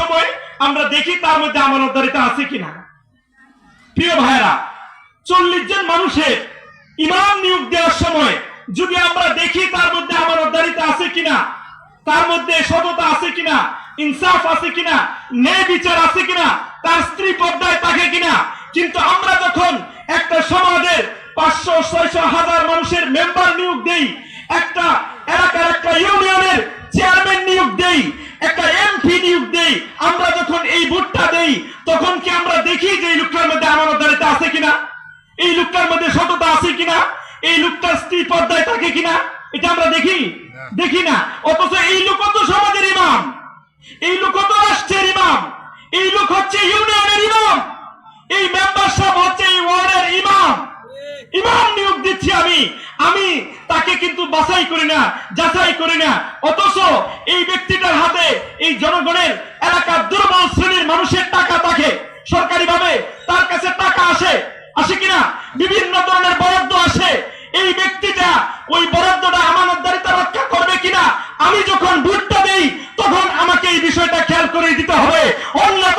সময় আমরা দেখি তার মধ্যে আমানতদারিতা আছে কিনা। প্রিয় ভাইরা চল্লিশ জন মানুষের ইমাম নিয়োগ দেওয়ার সময় যদি আমরা দেখি তার মধ্যে আমানতদারিতা আছে কিনা, তার মধ্যে সততা আছে কিনা, ইনসাফ আছে কিনা, ন্যায় বিচার আছে কিনা, তার স্ত্রী পর্দায় থাকে কিনা, কিন্তু আমরা যখন একটা সমাজের পাঁচশো, ছয়শো হাজার মানুষের মেম্বার নিয়োগ দেই, একটা এলাকার একটা ইউনিয়নের চেয়ারম্যান নিয়োগ দেই একটা এমপি নিয়োগ দেই আমরা যখন এই ভোটটা দেই তখন কি আমরা দেখি যে এই লোকটার মধ্যে আমানতদারিতা আছে কিনা? এই লোকটার মধ্যে সততা আছে কিনা? এই লোকটার স্ত্রী পর্দায় থাকে কিনা? এটা আমরা দেখি? দেখি না। অথচ এই লোক তো সমাজের ইমাম। এই লোক তো রাষ্ট্রের ইমাম। এই লোক হচ্ছে ইউনিয়নের ইমাম এই মেম্বারশিপ হচ্ছে এই ওয়ার্ডের ইমাম ইমাম নিয়োগ দিচ্ছি আমি আমি তাকে কিন্তু বাছাই করি না, যাচাই করি না। অথচ এই ব্যক্তিটার হাতে এই জনগণের এলাকার দুর্বল শ্রেণির মানুষের টাকা থাকে। সরকারি ভাবে তার কাছে টাকা আসে আসে কিনা? বিভিন্ন ধরনের বরাদ্দ আসে। এই ব্যক্তিটা ওই বরাদ্দটা আমানতদারিতা রক্ষা করবে কিনা? আমি যখন ভোটটা দেই, তখন আমাকে এই বিষয়টা খেয়াল করে দিতে হবে। অন্যথায়